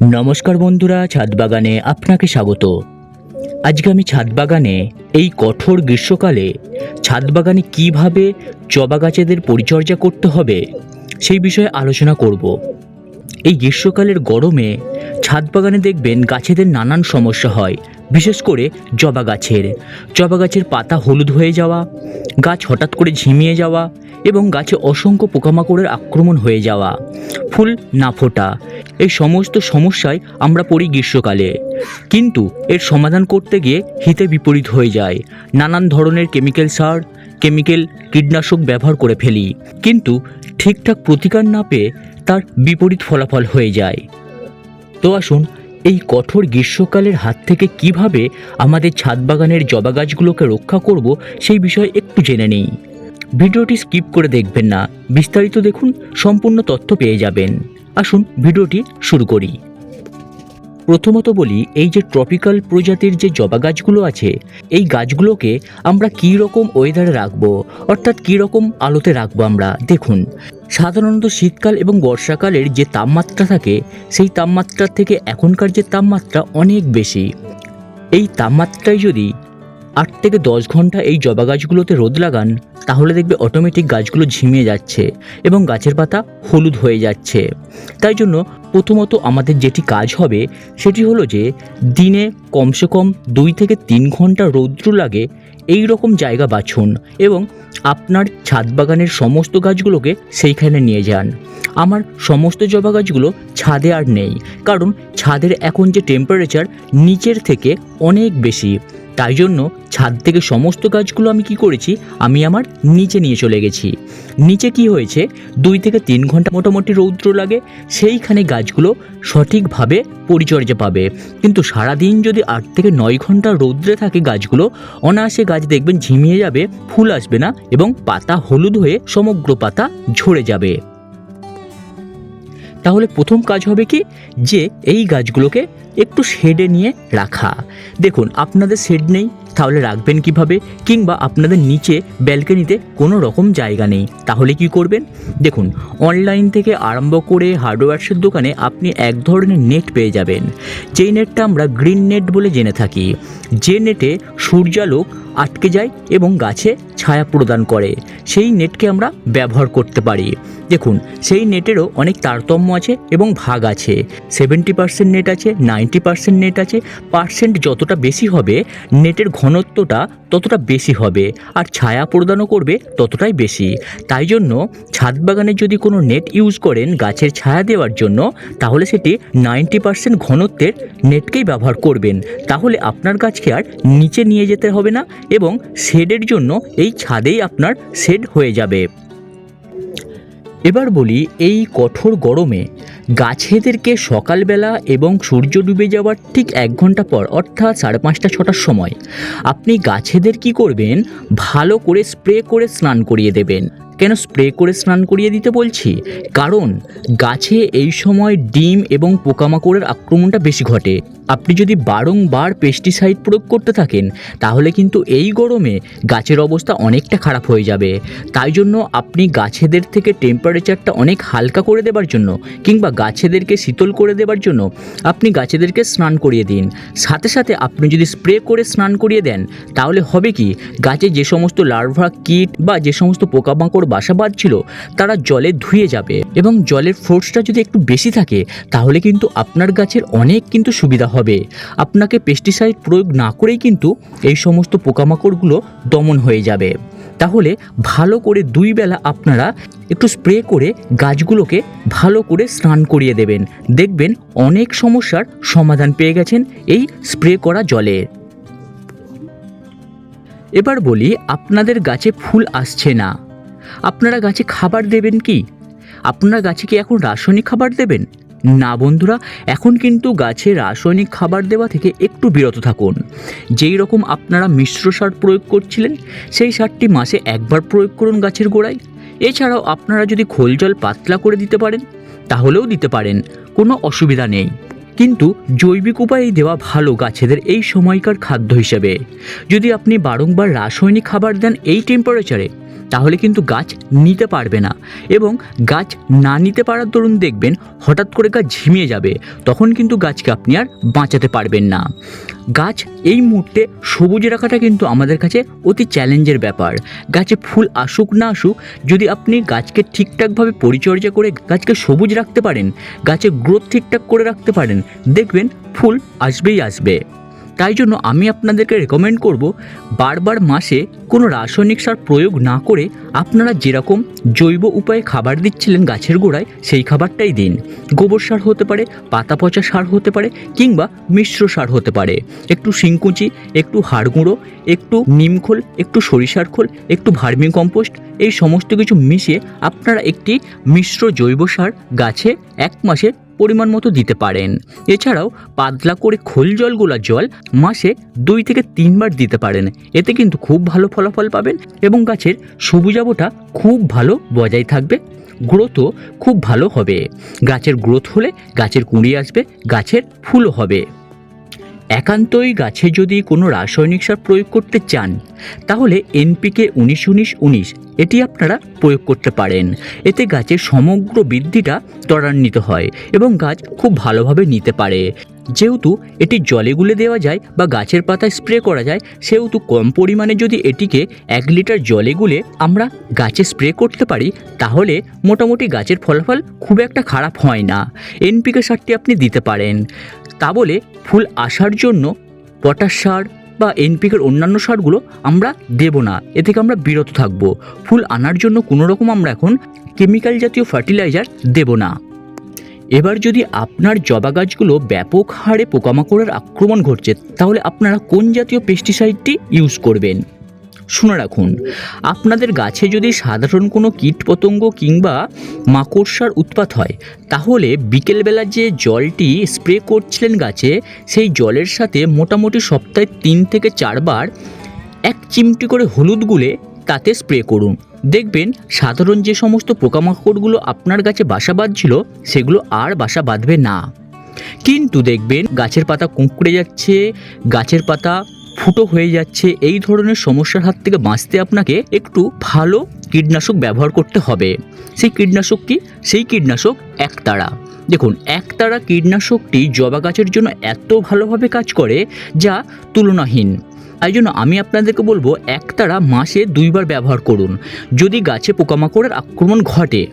নমস্কার বন্ধুরা ছাদ বাগানে আপনাকে স্বাগত। আজকে আমি ছাদ বাগানে এই কঠোর গ্রীষ্মকালে ছাদ বাগানে কীভাবে জবা গাছেদের পরিচর্যা করতে হবে সেই বিষয়ে আলোচনা করব। এই গ্রীষ্মকালের গরমে ছাদ বাগানে দেখবেন গাছেদের নানান সমস্যা হয় বিশেষ করে জবা গাছের। জবা গাছের পাতা হলুদ হয়ে যাওয়া, গাছ হঠাৎ করে ঝিমিয়ে যাওয়া এবং গাছে অসংখ্য পোকামাকড়ের আক্রমণ হয়ে যাওয়া। ফুল না ফোটা, এই সমস্ত সমস্যায় আমরা পড়ি গ্রীষ্মকালে। কিন্তু এর সমাধান করতে গিয়ে হিতে বিপরীত হয়ে যায়। নানান ধরনের কেমিক্যাল সার, কেমিক্যাল কীটনাশক ব্যবহার করে ফেলি। কিন্তু ঠিকঠাক প্রতিকার না পেয়ে তার বিপরীত ফলাফল হয়ে যায়। তো আসুন এই কঠোর গ্রীষ্মকালের হাত থেকে কীভাবে আমাদের ছাদ বাগানের জবা গাছগুলোকে রক্ষা করব সেই বিষয়ে একটু জেনে নেই। ভিডিওটি স্কিপ করে দেখবেন না। বিস্তারিত দেখুন, সম্পূর্ণ তথ্য পেয়ে যাবেন। আসুন, ভিডিওটি শুরু করি। প্রথমত বলি এই যে ট্রপিক্যাল প্রজাতির যে জবা গাছগুলো আছে, এই গাছগুলোকে আমরা কী রকম ওয়েদারে রাখব, অর্থাৎ কী রকম আলোতে রাখব আমরা? দেখুন, সাধারণত শীতকাল এবং বর্ষাকালের যে তাপমাত্রা থাকে, সেই তাপমাত্রার থেকে এখনকার যে তাপমাত্রা অনেক বেশি। এই তাপমাত্রায় যদি আট থেকে দশ ঘণ্টা এই জবা গাছগুলোতে রোদ লাগান, তাহলে দেখবে অটোমেটিক গাছগুলো ঝিমিয়ে যাচ্ছে এবং গাছের পাতা হলুদ হয়ে যাচ্ছে। তাই জন্য প্রথমত আমাদের যেটি কাজ হবে, সেটি হলো যে দিনে কমসে কম দুই থেকে তিন ঘণ্টা রৌদ্র লাগে এই রকম জায়গা বাছুন এবং আপনার ছাদ বাগানের সমস্ত গাছগুলোকে সেইখানে নিয়ে যান। আমার সমস্ত জবা গাছগুলো ছাদে আর নেই, কারণ ছাদের এখন যে টেম্পারেচার নিচের থেকে অনেক বেশি। তাই জন্য ছাদ থেকে সমস্ত গাছগুলো আমি কি করেছি, আমি আমার নিচে নিয়ে চলে গেছি। নিচে কি হয়েছে, দুই থেকে তিন ঘণ্টা মোটামুটি রৌদ্র লাগে, সেইখানে গাছগুলো সঠিকভাবে পরিচর্যা পাবে। কিন্তু সারাদিন যদি আট থেকে নয় ঘণ্টা রৌদ্রে থাকে গাছগুলো, অনায়াসে গাছ দেখবেন ঝিমিয়ে যাবে, ফুল আসবে না এবং পাতা হলুদ হয়ে সমগ্র পাতা ঝরে যাবে। তাহলে প্রথম কাজ হবে কি? যে এই গাছগুলোকে একটু শেডে নিয়ে রাখা। দেখুন আপনাদের শেড নেই তাহলে রাখবেন কীভাবে? কিংবা আপনাদের নিচে ব্যালকনিতে কোনো রকম জায়গা নেই। তাহলে কি করবেন? দেখুন, অনলাইন থেকে আরম্ভ করে হার্ডওয়্যার্সের দোকানে আপনি এক ধরনের নেট পেয়ে যাবেন। যেই নেটটা আমরা গ্রিন নেট বলে জেনে থাকি। যে নেটে সূর্যালোক আটকে যায় এবং গাছে ছায়া প্রদান করে। সেই নেটকে আমরা ব্যবহার করতে পারি। দেখুন, সেই নেটেরও অনেক তারতম্য আছে এবং ভাগ আছে। সেভেন্টি পার্সেন্ট নেট আছে, নাইনটি পার্সেন্ট নেট আছে। পার্সেন্ট যতটা বেশি হবে, নেটের ঘনত্বটা ততটা বেশি হবে আর ছায়া প্রদানও করবে ততটাই বেশি। তাই জন্য ছাদ বাগানে যদি কোনো নেট ইউজ করেন গাছের ছায়া দেওয়ার জন্য, তাহলে সেটি নাইনটি পার্সেন্ট ঘনত্বের নেটকেই ব্যবহার করবেন। তাহলে আপনার গাছকে আর নিচে নিয়ে যেতে হবে না এবং শেডের জন্য এই ছাদেই আপনার শেড হয়ে যাবে। এবার বলি, এই কঠোর গরমে গাছেদেরকে সকালবেলা এবং সূর্য ডুবে যাওয়ার ঠিক এক ঘণ্টা পর, অর্থাৎ সাড়ে পাঁচটা, ছটার সময়, আপনি গাছেদের কি করবেন? ভালো করে স্প্রে করে স্নান করিয়ে দেবেন। কেন স্প্রে করে স্নান করিয়ে দিতে বলছি? কারণ গাছে এই সময় ডিম এবং পোকামাকড়ের আক্রমণটা বেশি ঘটে। আপনি যদি বারংবার পেস্টিসাইড প্রয়োগ করতে থাকেন, তাহলে কিন্তু এই গরমে গাছের অবস্থা অনেকটা খারাপ হয়ে যাবে। তাই জন্য আপনি গাছেদের থেকে টেম্পারেচারটা অনেক হালকা করে দেবার জন্য কিংবা গাছেদেরকে শীতল করে দেবার জন্য আপনি গাছেদেরকে স্নান করিয়ে দিন। সাথে সাথে আপনি যদি স্প্রে করে স্নান করিয়ে দেন, তাহলে হবে কি, গাছে যে সমস্ত লার্ভা কীট বা যে সমস্ত পোকামাকড় বাসা বাঁধছিল, তারা জলে ধুয়ে যাবে। এবং জলের ফোর্সটা যদি একটু বেশি থাকে, তাহলে কিন্তু আপনার গাছের অনেক কিন্তু সুবিধা হবে। আপনাকে পেস্টিসাইড প্রয়োগ না করেই কিন্তু এই সমস্ত পোকামাকড়গুলো দমন হয়ে যাবে। তাহলে ভালো করে দুই বেলা আপনারা একটু স্প্রে করে গাছগুলোকে ভালো করে স্নান করিয়ে দেবেন। দেখবেন অনেক সমস্যার সমাধান পেয়ে গেছেন এই স্প্রে করা জলে। এবার বলি, আপনাদের গাছে ফুল আসছে না। আপনারা গাছে খাবার দেবেন কি? আপনারা গাছে কি এখন রাসায়নিক খাবার দেবেন? না বন্ধুরা, এখন কিন্তু গাছে রাসায়নিক খাবার দেওয়া থেকে একটু বিরত থাকুন। যেই রকম আপনারা মিশ্র সার প্রয়োগ করছিলেন, সেই সারটি মাসে একবার প্রয়োগ করুন গাছের গোড়ায়। এছাড়াও আপনারা যদি খোল জল পাতলা করে দিতে পারেন, তাহলেও দিতে পারেন, কোনো অসুবিধা নেই। কিন্তু জৈবিক উপায়ে দেওয়া ভালো গাছেদের এই সময়কার খাদ্য হিসেবে। যদি আপনি বারংবার রাসায়নিক খাবার দেন এই টেম্পারেচারে তাহলে কিন্তু গাছ নিতে পারবে না। এবং গাছ না নিতে পারার দরুন দেখবেন, হঠাৎ করে গাছ ঝিমিয়ে যাবে। তখন কিন্তু গাছকে আপনি আর বাঁচাতে পারবেন না। গাছ এই মুহূর্তে সবুজ রাখাটা কিন্তু আমাদের কাছে অতি চ্যালেঞ্জের ব্যাপার। গাছে ফুল আসুক না আসুক, যদি আপনি গাছকে ঠিকঠাকভাবে পরিচর্যা করে গাছকে সবুজ রাখতে পারেন গাছের গ্রোথ ঠিকঠাক করে রাখতে পারেন, দেখবেন ফুল আসবেই আসবে। তাই জন্য আমি আপনাদেরকে রেকমেন্ড করব বারবার মাসে কোনো রাসায়নিক সার প্রয়োগ না করে আপনারা যেরকম জৈব উপায়ে খাবার দিচ্ছিলেন গাছের গোড়ায়, সেই খাবারটাই দিন। গোবর সার হতে পারে, পাতা পচা সার হতে পারে, কিংবা মিশ্র সার হতে পারে। একটু শিংকুচি, একটু হাড় গুঁড়ো, একটু নিমখোল একটু সরিষার খোল, একটু ভার্মি কম্পোস্ট, এই সমস্ত কিছু মিশিয়ে আপনারা একটি মিশ্র জৈব সার গাছে এক মাসে পরিমাণ মতো দিতে পারেন। এছাড়াও পাতলা করে খোল জল, গোলা জল মাসে দুই থেকে তিনবার দিতে পারেন। এতে কিন্তু খুব ভালো ফলাফল পাবেন এবং গাছের সবুজাবটা খুব ভালো বজায় থাকবে গ্রোথও খুব ভালো হবে। গাছের গ্রোথ হলে গাছের কুঁড়ি আসবে, গাছের ফুলও হবে। একান্তই গাছে যদি কোনো রাসায়নিক সার প্রয়োগ করতে চান, তাহলে এনপিকে উনিশ উনিশ উনিশ এটি আপনারা প্রয়োগ করতে পারেন। এতে গাছের সমগ্র বৃদ্ধিটা ত্বরান্বিত হয় এবং গাছ খুব ভালোভাবে নিতে পারে। যেহেতু এটি জলে গুলে দেওয়া যায় বা গাছের পাতায় স্প্রে করা যায়, সেহেতু কম পরিমাণে যদি এটিকে এক লিটার জলে গুলে আমরা গাছে স্প্রে করতে পারি, তাহলে মোটামুটি গাছের ফলাফল খুব একটা খারাপ হয় না। এনপিকে সারটি আপনি দিতে পারেন। তা বলে ফুল আসার জন্য পটাশ সার বা এনপিকের অন্যান্য সারগুলো আমরা দেব না। এ থেকে আমরা বিরত থাকব। ফুল আনার জন্য কোনো রকম আমরা এখন কেমিক্যাল জাতীয় ফার্টিলাইজার দেব না। এবার যদি আপনার জবা গাছগুলো ব্যাপক হারে পোকামাকড়ের আক্রমণ ঘটছে, তাহলে আপনারা কোন জাতীয় পেস্টিসাইডটি ইউজ করবেন? শুনে রাখুন। আপনাদের গাছে যদি সাধারণ কোনো কীটপতঙ্গ কিংবা মাকড়সার উৎপাত হয়, তাহলে বিকেলবেলা যে জলটি স্প্রে করছিলেন গাছে, সেই জলের সাথে মোটামুটি সপ্তাহে তিন থেকে চারবার এক চিমটি করে হলুদ গুলে তাতে স্প্রে করুন। দেখবেন সাধারণ যে সমস্ত পোকামাকড়গুলো আপনার গাছে বাসা বাঁধছিল, সেগুলো আর বাসা বাঁধবে না। কিন্তু দেখবেন গাছের পাতা কুঁকড়ে যাচ্ছে, গাছের পাতা ফুটো হয়ে যাচ্ছে, এই ধরনের সমস্যার হাত থেকে বাঁচতে আপনাকে একটু ভালো কীটনাশক ব্যবহার করতে হবে। সেই কীটনাশক কি? সেই কীটনাশক একতারা। দেখুন, একতারা কীটনাশকটি জবা গাছের জন্য এত ভালোভাবে কাজ করে যা তুলনাহীন। তাই জন্য আমি আপনাদেরকে বলব, একতারা মাসে দুইবার ব্যবহার করুন। যদি গাছে পোকামাকড়ের আক্রমণ ঘটে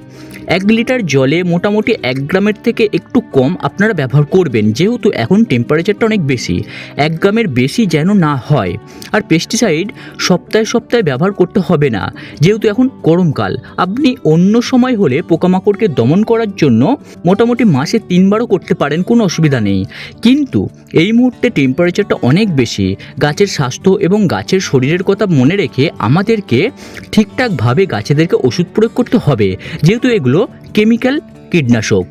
এক লিটার জলে মোটামুটি এক গ্রামের থেকে একটু কম আপনারা ব্যবহার করবেন, যেহেতু এখন টেম্পারেচারটা অনেক বেশি। এক গ্রামের বেশি যেন না হয়। আর পেস্টিসাইড সপ্তাহে সপ্তাহে ব্যবহার করতে হবে না, যেহেতু এখন গরমকাল। আপনি অন্য সময় হলে পোকামাকড়কে দমন করার জন্য মোটামুটি মাসে তিনবারও করতে পারেন, কোনো অসুবিধা নেই। কিন্তু এই মুহূর্তে টেম্পারেচারটা অনেক বেশি। গাছের স্বাস্থ্য এবং গাছের শরীরের কথা মনে রেখে আমাদেরকে ঠিকঠাকভাবে গাছেদেরকে ওষুধ প্রয়োগ করতে হবে। যেহেতু এগুলো কেমিক্যাল, কীটনাশক।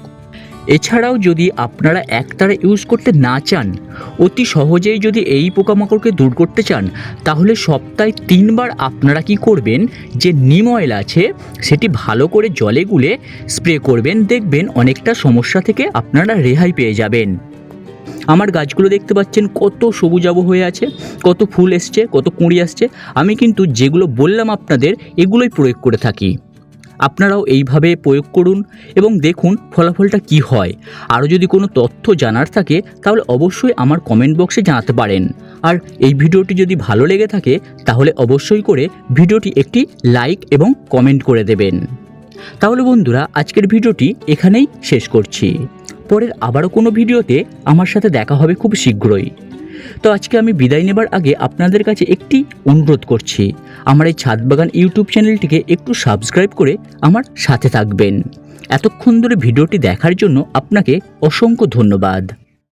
এছাড়াও যদি আপনারা একতারা ইউজ করতে না চান, অতি সহজেই যদি এই পোকামাকড়কে দূর করতে চান, তাহলে সপ্তাহে তিনবার আপনারা কি করবেন, যে নিম অয়েল আছে, সেটি ভালো করে জলে গুলে স্প্রে করবেন, দেখবেন অনেকটা সমস্যা থেকে আপনারা রেহাই পেয়ে যাবেন। আমার গাছগুলো দেখতে পাচ্ছেন কত সবুজাব হয়ে আছে, কত ফুল এসছে, কত কুঁড়ি আসছে। আমি কিন্তু যেগুলো বললাম আপনাদের, এগুলোই প্রয়োগ করে থাকি। আপনারাও এইভাবে প্রয়োগ করুন এবং দেখুন ফলাফলটা কি হয়। আরও যদি কোনো তথ্য জানার থাকে, তাহলে অবশ্যই আমার কমেন্ট বক্সে জানাতে পারেন। আর এই ভিডিওটি যদি ভালো লেগে থাকে, তাহলে অবশ্যই করে ভিডিওটি একটি লাইক এবং কমেন্ট করে দেবেন। তাহলে বন্ধুরা, আজকের ভিডিওটি এখানেই শেষ করছি। পরের আবারও কোনো ভিডিওতে আমার সাথে দেখা হবে খুব শীঘ্রই। তো আজকে আমি বিদায় নেবার আগে আপনাদের কাছে একটি অনুরোধ করছি। আমার এই ছাদ বাগান ইউটিউব চ্যানেলটিকে একটু সাবস্ক্রাইব করে আমার সাথে থাকবেন। এতক্ষণ ধরে ভিডিওটি দেখার জন্য আপনাকে অসংখ্য ধন্যবাদ।